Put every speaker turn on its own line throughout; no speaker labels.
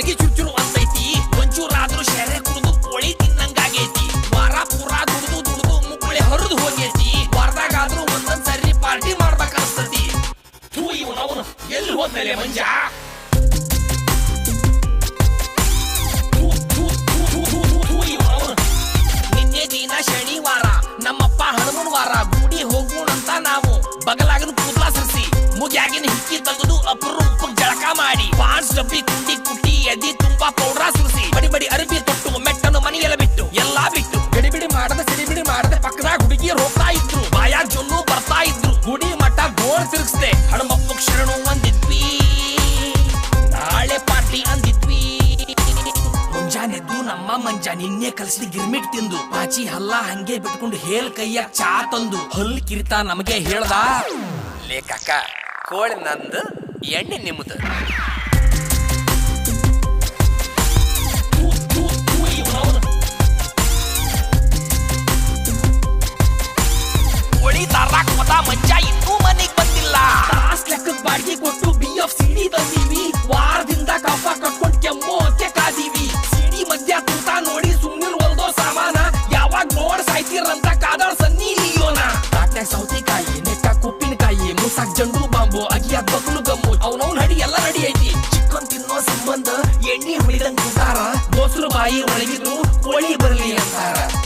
ನಾಲ್ಗಿ ಚುರ್ಚುರು ಅಂತೈತಿ ಒಂಚೂರಾದ್ರೂ ಶೆರೆ ಕುಡಿದು ಕೋಳಿ ತಿನ್ನಂಗಾಗೈತಿ. ವಾರ ಪೂರ ದುಡ್ದು ದುಡ್ದು ಮುಕ್ಕಳಿ ಹರಿದು ಹೋಗೈತಿ. ವಾರದಾಗಾದ್ರೂ ಒಂದೊಂದ್ ಸರಿ ಪಾರ್ಟಿ ಮಾಡ್ಬೇಕನ್ಸ್ತತಿ ಥೂ ಇವನವನು ಎಲ್ಲಿ ಹೋದ್ಮೇಲೆ ಮಂಜ? ಶನಿವಾರ, ನಮ್ಮಪ್ಪ ಹನುಮನ್ ವಾರ ಗುಡಿ ಹೋಗೋಣಂತ ನಾವು. ಬಗಲಾಗಿನ ಕೂದಲ ಸರಿಸಿ ಮುಗಿಯಾಗಿನ ಹಿಕ್ಕಿ ತೆಗೆದು ಅಪರೂಪ ಜಳಕ ಮಾಡಿ. ಪಾಂಡ್ಸ್ ಡಬ್ಬಿ ಕುಂಡಿ ಎದಿ ತುಂಬಾ ಪೌಡ್ರ ಸುರಿಸಿ, ಬಡಿ ಬಡಿ ಅರಬಿ ತೊಟ್ಟು ಮೆಟ್ಟನು ಮನೆಯಲ್ಲ ಬಿಟ್ಟು, ಎಲ್ಲಾ ಬಿಟ್ಟು. ಬಿಡಿ ಬಿಡಿ ಮಾಡದೆ ಸಿಡಿಬಿಡಿ ಮಾಡದೆ, ಪಕ್ಕದಾಗ ಹುಡುಗಿಯರು ಹೋಗ್ತಾ ಇದ್ರು, ಬಾಯಾಗ ಜೊನ್ನು ಬರ್ತಾ ಇದ್ರು, ಗುಡಿ ಮಠ ಗೋಳ್ ತಿರುಗಿಸ್ದೆ ಹಣಮಪ್ಪ ಶರಣು ಅಂದಿದ್ವಿ. ನಾಳೆ ಪಾರ್ಟಿ ಅಂದಿದ್ವಿ. ಮುಂಜಾನೆದ್ದು ನಮ್ಮ ಮಂಜ ನಿನ್ನೆ ಕಲಸಿದ ಗಿರ್ಮಿಟ್ ತಿಂದು, ಪಾಚಿ ಹಲ್ಲ ಹಂಗೆ ಬಿಟ್ಕೊಂಡು ಹೇಲ್ ಕೈಯ ಚಾ ತಂದು, ಹಲ್ ಕಿರಿತ ನಮಗೆ ಹೇಳ್ದ ಲೇ ಕಾಕ ಕೋಳಿ ನಂದು ಎಣ್ಣೆ ನಿಮ್ಮದು. ಮಜ್ಜ ಇನ್ನೂ ಮನೆಗ್ ಬಂದಿಲ್ಲ. ಕೊಟ್ಟು ಬಿ ಎಫ್ ಸಿಡಿ ವಾರದಿಂದ ಕೆಮ್ಮು ಕಾದೀವಿ. ಸಿಡಿ ನೋಡಿ ಸಾಮಾನ. ಯಾವಾಗ ನೋಡ್ ಸಾಯ್ತೀರಂತ ಸನ್ನಿ ಕಾಟ್ನ್ಯಾಗ ಜಂಡು ಬಾಂಬು ಎಲ್ಲ ರೆಡಿ ಐತಿ. ಚಿಕ್ಕನ್ ಬಾಯಿ ಒಳಗಿದ್ರು ಕೋಳಿ ಬರಲಿ ಅಂತಾರ.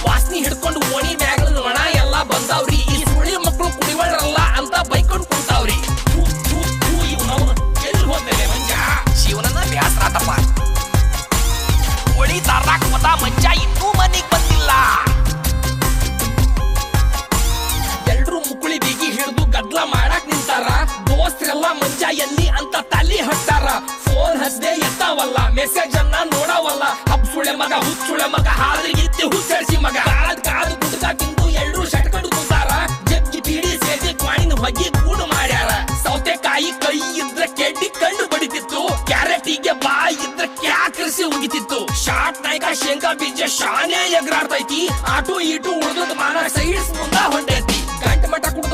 ಎಲ್ಲಿ ಅಂತ ತಲಿ ಹಟ್ಟಾರ ಫೋನ್ ಹಸ್ದೆ ಎತ್ತಾವಲ್ಲ ಮೆಸೇಜ್ ಅನ್ನ ನೋಡವಲ್ಲ. ಹಬ್ಸುಳೆ ಮಗ ಹುಚ್ಚುಳೆ ಮಗ ಹಾದ್ರಿಗಿತ್ತಿ ಹುಚ್ಚರಿಸಿ ಮಗ. ಕಾದ್ ಕಾದು ಗುಡ್ಕ ತಿಂದು ಎಲ್ರು ಶಟ್ಕಂಡು ಕುಂತಾರ. ಜಗ್ಗಿ ಬೀಡಿ ಸೇರಿ ಕ್ವಾಣಿನ ಹೊಗಿ ಗೂಡು ಮಾಡ್ಯಾರ. ಸೌತೆಕಾಯಿ ಕೈ ಇದ್ರ ಕೆಡ್ಡಿ ಕಣ್ಣು ಬಡಿತಿತ್ತು. ಕ್ಯಾರೆಟಿಗೆ ಬಾಯಿ ಇದ್ರ ಕ್ಯಾಕರಿಸಿ ಉಗಿತಿತ್ತು. ಶಾಟ್ ನಾಯ್ಕ, ಶೇಂಗಾ ಬೀಜ ಶಾನೆ ಎಗ್ರಾಡ್ತೈತಿ. ಆಟು ಈಟು ಉಳ್ದದ್ ಮಾನ ಸೈಡ್ಸ್ ಮುಂದ ಹೊಂಟೈತಿ. ಗಂಟ್ ಮಠ ಕುಡ್ದು